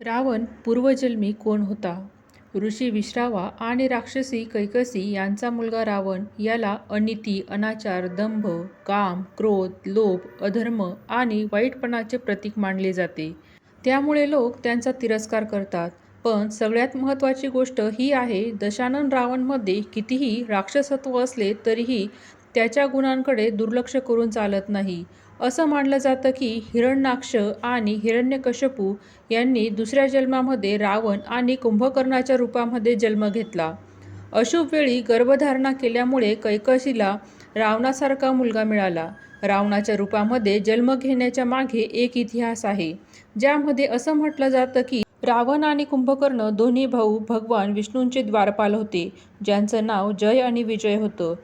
रावण पूर्वजन्मी कोण होता? ऋषी विश्रावा आणि राक्षसी कैकसी यांचा मुलगा रावण याला अनिती, अनाचार, दंभ, काम, क्रोध, लोभ, अधर्म आणि वाईटपणाचे प्रतीक मानले जाते. त्यामुळे लोक त्यांचा तिरस्कार करतात. पण सगळ्यात महत्त्वाची गोष्ट ही आहे दशानन रावणमध्ये कितीही राक्षसत्व असले तरीही त्याच्या गुणांकडे दुर्लक्ष करून चालत नाही. असं मानलं जातं की हिरण्याक्ष आणि हिरण्यकश्यपू यांनी दुसऱ्या जन्मामध्ये रावण आणि कुंभकर्णाच्या रूपामध्ये जन्म घेतला. अशुभ वेळी गर्भधारणा केल्यामुळे कैकशीला रावणासारखा मुलगा मिळाला. रावणाच्या रूपामध्ये जन्म घेण्याच्या मागे एक इतिहास आहे, ज्यामध्ये असं म्हटलं जातं की रावण आणि कुंभकर्ण दोन्ही भाऊ भगवान विष्णूंचे द्वारपाल होते, ज्यांचं नाव जय आणि विजय होतं.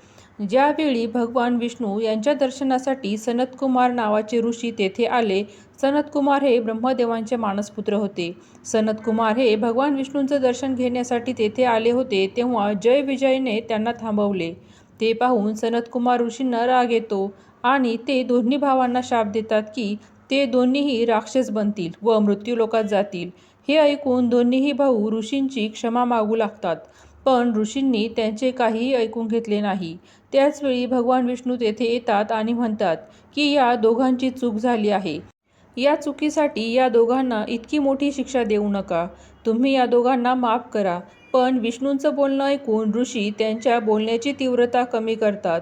ज्यावेळी भगवान विष्णू यांच्या दर्शनासाठी सनतकुमार नावाचे ऋषी तेथे आले. सनतकुमार हे ब्रह्मदेवांचे मानसपुत्र होते. सनतकुमार हे भगवान विष्णूंचं दर्शन घेण्यासाठी तेथे आले होते तेव्हा जय विजयने त्यांना थांबवले. ते पाहून सनतकुमार ऋषींना राग येतो आणि ते दोन्ही भावांना शाप देतात की ते दोन्हीही राक्षस बनतील व मृत्यूलोकात जातील. हे ऐकून दोन्हीही भाऊ ऋषींची क्षमा मागू लागतात, पण ऋषींनी त्यांचे काहीही ऐकून घेतले नाही. त्याचवेळी भगवान विष्णू तेथे येतात आणि म्हणतात की या दोघांची चूक झाली आहे. या चुकीसाठी या दोघांना इतकी मोठी शिक्षा देऊ नका. तुम्ही या दोघांना माफ करा. पण विष्णूंचं बोलणं ऐकून ऋषी त्यांच्या बोलण्याची तीव्रता कमी करतात.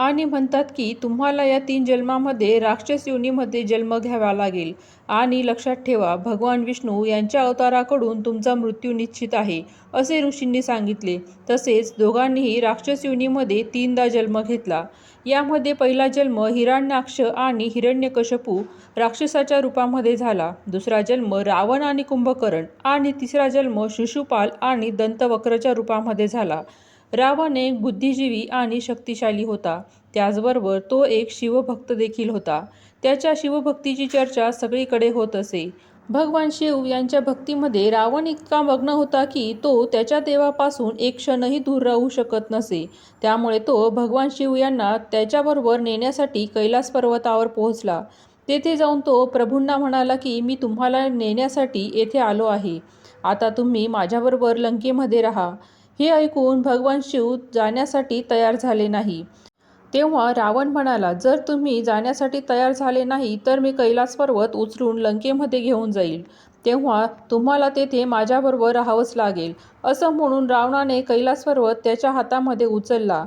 आणि म्हणतात की तुम्हाला या तीन जन्मामध्ये राक्षस योनीमध्ये जन्म घ्यावा लागेल. आणि लक्षात ठेवा भगवान विष्णू यांच्या अवताराकडून तुमचा मृत्यू निश्चित आहे, असे ऋषींनी सांगितले. तसेच दोघांनीही राक्षस योनीमध्ये तीनदा जन्म घेतला. यामध्ये पहिला जन्म हिरण्याक्ष आणि हिरण्यकशपू राक्षसाच्या रूपामध्ये झाला. दुसरा जन्म रावण आणि कुंभकर्ण आणि तिसरा जन्म शिशुपाल आणि दंतवक्रच्या रूपामध्ये झाला. रावण एक बुद्धिजीवी आणि शक्तिशाली होता. त्याचबरोबर तो एक शिवभक्त देखील होता. त्याच्या शिवभक्तीची चर्चा सगळीकडे होत असे. भगवान शिव यांच्या भक्तीमध्ये रावण इतका मग्न होता की तो त्याच्या देवापासून एक क्षणही दूर राहू शकत नसे. त्यामुळे तो भगवान शिव यांना त्याच्याबरोबर नेण्यासाठी कैलास पर्वतावर पोहोचला. तेथे जाऊन तो प्रभूंना म्हणाला की मी तुम्हाला नेण्यासाठी येथे आलो आहे. आता तुम्ही माझ्याबरोबर लंकेमध्ये राहा. हे ऐकून भगवान शिव जाण्यासाठी तयार झाले नाही. तेव्हा रावण म्हणाला जर तुम्ही जाण्यासाठी तयार झाले नाही तर मी कैलास पर्वत उचलून लंकेमध्ये घेऊन जाईल. तेव्हा तुम्हाला तेथे माझ्याबरोबर राहावंच लागेल. असं म्हणून रावणाने कैलास पर्वत त्याच्या हातामध्ये उचलला.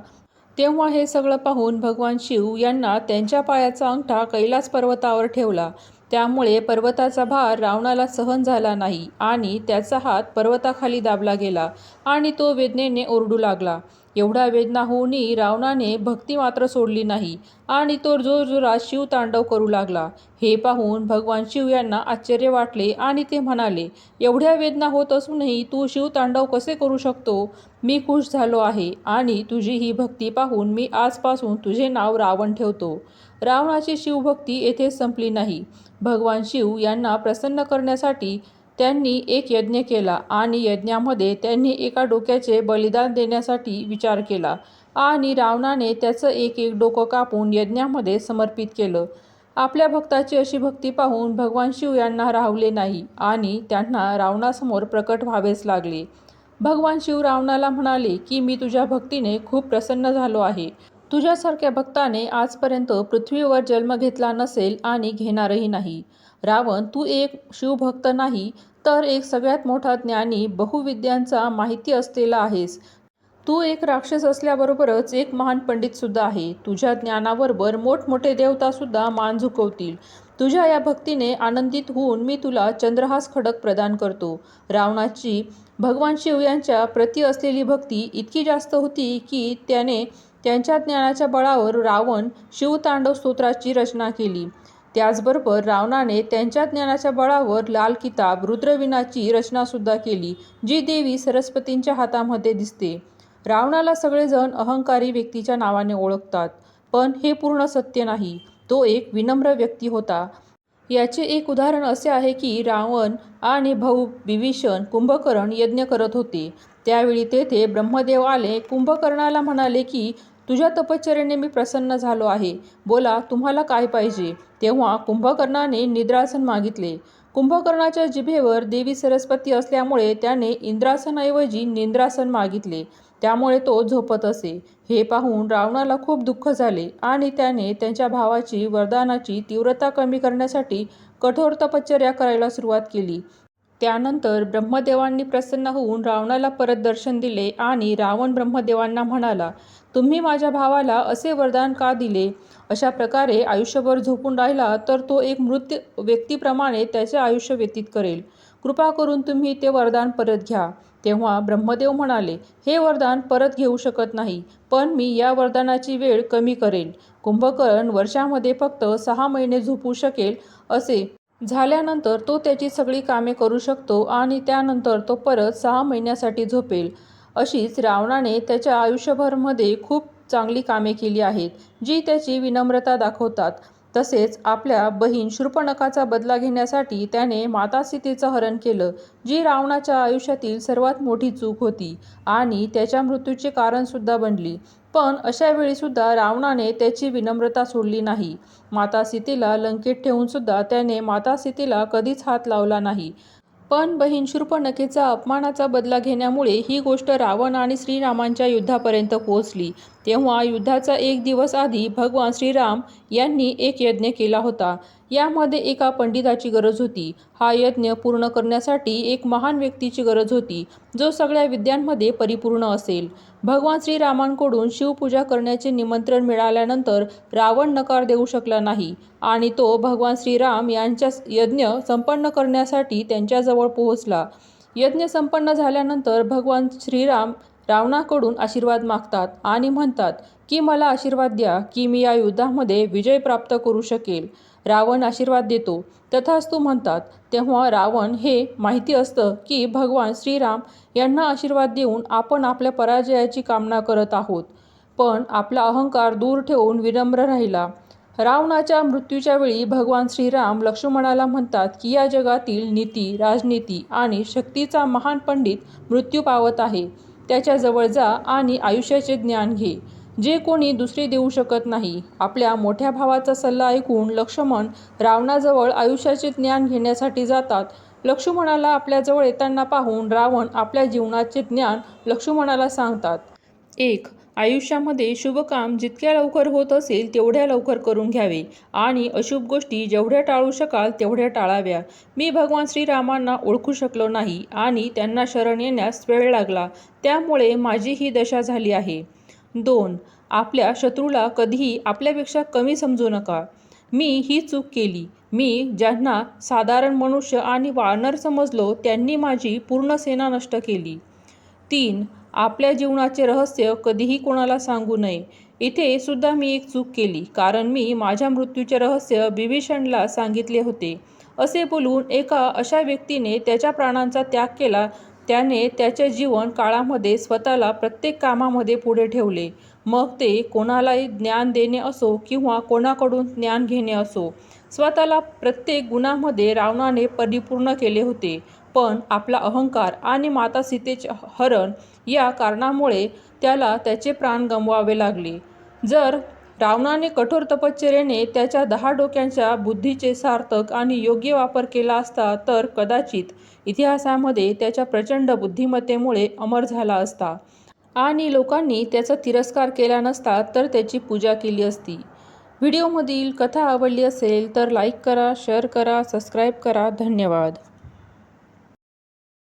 तेव्हा हे सगळं पाहून भगवान शिव यांना त्यांच्या पायाचा अंगठा कैलास पर्वतावर ठेवला. त्यामुळे पर्वताचा भार रावणाला सहन झाला नाही आणि त्याचा हात पर्वताखाली दाबला गेला आणि तो वेदनेने ओरडू लागला. एवढ्या वेदना होऊनही रावणाने भक्ती मात्र सोडली नाही आणि तो जोरजोरात शिवतांडव करू लागला. हे पाहून भगवान शिव यांना आश्चर्य वाटले आणि ते म्हणाले, एवढ्या वेदना होत असूनही तू शिवतांडव कसे करू शकतो? मी खुश झालो आहे आणि तुझी ही भक्ती पाहून मी आजपासून तुझे नाव रावण ठेवतो. रावणाची शिवभक्ती येथे संपली नाही. भगवान शिव यांना प्रसन्न करण्यासाठी त्यांनी एक यज्ञ केला आणि यज्ञामध्ये त्यांनी एका डोक्याचे बलिदान देण्यासाठी विचार केला आणि रावणाने त्याचं एक एक डोकं कापून यज्ञामध्ये समर्पित केलं. आपल्या भक्ताची अशी भक्ती पाहून भगवान शिव यांना राहवले नाही आणि त्यांना रावणासमोर प्रकट व्हावेच लागले. भगवान शिव रावणाला म्हणाले की मी तुझ्या भक्तीने खूप प्रसन्न झालो आहे. तुझ्यासारख्या भक्ताने आजपर्यंत पृथ्वीवर जन्म घेतला नसेल आणि घेणारही नाही. रावण तू एक शिवभक्त नाही तर एक सगळ्यात मोठा ज्ञानी बहुविद्यांचा माहिती असलेला आहेस. तू एक राक्षस असल्याबरोबरच एक महान पंडित सुद्धा आहे. तुझ्या ज्ञानाबरोबर मोठमोठे देवता सुद्धा मान झुकवतील. तुझ्या या भक्तीने आनंदित होऊन मी तुला चंद्रहास खडक प्रदान करतो. रावणाची भगवान शिव यांच्या प्रती असलेली भक्ती इतकी जास्त होती की त्याने त्यांच्या ज्ञानाच्या बळावर रावण शिवतांडव स्तोत्राची रचना केली. त्याचबरोबर रावणाने त्यांच्या ज्ञानाच्या बळावर लाल किताब रुद्रवीणाची रचनासुद्धा केली, जी देवी सरस्वतींच्या हातामध्ये दिसते. रावणाला सगळेजण अहंकारी व्यक्तीच्या नावाने ओळखतात, पण हे पूर्ण सत्य नाही. तो एक विनम्र व्यक्ती होता. याचे एक उदाहरण असे आहे की रावण आणि भाऊ बिभीषण कुंभकर्ण यज्ञ करत होते. त्यावेळी तेथे ब्रह्मदेव आले. कुंभकर्णाला म्हणाले की तुझ्या तपश्चर्येने मी प्रसन्न झालो आहे. बोला तुम्हाला काय पाहिजे? तेव्हा कुंभकर्णाने निद्रासन मागितले. कुंभकर्णाच्या जिभेवर देवी सरस्वती असल्यामुळे त्याने इंद्रासनाऐवजी निंद्रासन मागितले त्यामुळे तो झोपत असे हे पाहून रावणाला खूप दुःख झाले आणि त्याने त्यांच्या भावाची वरदानाची तीव्रता कमी करण्यासाठी कठोर तपश्चर्या करायला सुरुवात केली त्यानंतर ब्रह्मदेवांनी प्रसन्न होऊन रावणाला परत दर्शन दिले आणि रावण ब्रह्मदेवांना म्हणाला तुम्ही माझ्या भावाला असे वरदान का दिले? अशा प्रकारे आयुष्यभर झोपून राहिला तर तो एक मृत व्यक्तीप्रमाणे त्याचे आयुष्य व्यतीत करेल. कृपा करून तुम्ही ते वरदान परत घ्या. तेव्हा ब्रह्मदेव म्हणाले हे वरदान परत घेऊ शकत नाही पण मी या वरदानाची वेळ कमी करेन कुंभकर्ण वर्षामध्ये फक्त सहा महिने झोपू शकेल असे झाल्यानंतर तो त्याची सगळी कामे करू शकतो आणि त्यानंतर तो परत सहा महिन्यासाठी झोपेल. अशीच रावणाने त्याच्या आयुष्यभरमध्ये खूप चांगली कामे केली आहेत जी त्याची विनम्रता दाखवतात. तसेच आपल्या बहीण शूर्पणखाचा बदला घेण्यासाठी त्याने माता सीतेचं हरण केलं जी रावणाच्या आयुष्यातील सर्वात मोठी चूक होती आणि त्याच्या मृत्यूचे कारणसुद्धा बनली. पण अशा वेळीसुद्धा रावणाने त्याची विनम्रता सोडली नाही. माता सीतेला लंकेत ठेवूनसुद्धा त्याने माता सीतेला कधीच हात लावला नाही. पण बहीण शूर्पणखेचा अपमानाचा बदला घेण्यामुळे ही गोष्ट रावण आणि श्रीरामांच्या युद्धापर्यंत पोहोचली. तेव्हा युद्धाचा एक दिवस आधी भगवान श्रीराम यांनी एक यज्ञ केला होता. यामध्ये एका पंडिताची गरज होती. हा यज्ञ पूर्ण करण्यासाठी एक महान व्यक्तीची गरज होती जो सगळ्या विद्यांमध्ये परिपूर्ण असेल. भगवान श्रीरामांकडून शिवपूजा करण्याचे निमंत्रण मिळाल्यानंतर रावण नकार देऊ शकला नाही आणि तो भगवान श्रीराम यांच्या यज्ञ संपन्न करण्यासाठी त्यांच्याजवळ पोहोचला. यज्ञ संपन्न झाल्यानंतर भगवान श्रीराम रावणाकडून आशीर्वाद मागतात आणि म्हणतात की मला आशीर्वाद द्या की मी या युद्धामध्ये विजय प्राप्त करू शकेल. रावण आशीर्वाद देतो. तथास्तू म्हणतात तेव्हा रावण हे माहिती असतं की भगवान श्रीराम यांना आशीर्वाद देऊन आपण आपल्या पराजयाची कामना करत आहोत. पण आपला अहंकार दूर ठेवून विनम्र राहिला. रावणाच्या मृत्यूच्या वेळी भगवान श्रीराम लक्ष्मणाला म्हणतात की या जगातील नीती राजनीती आणि शक्तीचा महान पंडित मृत्यू पावत आहे. त्याच्याजवळ जा आणि आयुष्याचे ज्ञान घे. जे कोणी दुसरे देऊ शकत नाही आपल्या मोठ्या भावाचा सल्ला ऐकून लक्ष्मण रावणाजवळ आयुष्याचे ज्ञान घेण्यासाठी जातात. लक्ष्मणाला आपल्याजवळ येताना पाहून रावण आपल्या जीवनाचे ज्ञान लक्ष्मणाला सांगतात. एक आयुष्यामध्ये शुभ काम जितक्या लवकर होत असेल तेवढ्या लवकर करून घ्यावे आणि अशुभ गोष्टी जेवढ्या टाळू शकाल तेवढ्या टाळाव्या. मी भगवान श्रीरामांना ओळखू शकलो नाही आणि त्यांना शरण येण्यास वेळ लागला. त्यामुळे माझी ही दशा झाली आहे. दोन आपल्या शत्रूला कधीही आपल्यापेक्षा कमी समजू नका. मी ही चूक केली. मी ज्यांना साधारण मनुष्य आणि वानर समजलो त्यांनी माझी पूर्ण सेना नष्ट केली. तीन आपल्या जीवनाचे रहस्य कधीही कोणाला सांगू नये. इथे सुद्धा मी एक चूक केली कारण मी माझ्या मृत्यूचे रहस्य बिभीषणला सांगितले होते. असे बोलून एका अशा व्यक्तीने त्याच्या प्राणांचा त्याग केला त्याने त्याच्या जीवन काळामध्ये स्वतःला प्रत्येक कामामध्ये पुढे ठेवले. मग ते कोणालाही ज्ञान देणे असो किंवा कोणाकडून ज्ञान घेणे असो स्वतःला प्रत्येक गुणामध्ये रावणाने परिपूर्ण केले होते. पण आपला अहंकार आणि माता सीतेचे हरण या कारणामुळे त्याला त्याचे प्राण गमवावे लागले. जर रावणाने कठोर तपश्चर्याने त्याच्या दहा डोक्यांच्या बुद्धीचे सार्थक आणि योग्य वापर केला असता तर कदाचित इतिहासामध्ये त्याच्या प्रचंड बुद्धिमत्तेमुळे अमर झाला असता. आणि लोकांनी त्याचा तिरस्कार केला नसता तर त्याची पूजा केली असती. व्हिडिओमधील कथा आवडली असेल तर लाईक करा शेअर करा सबस्क्राईब करा. धन्यवाद.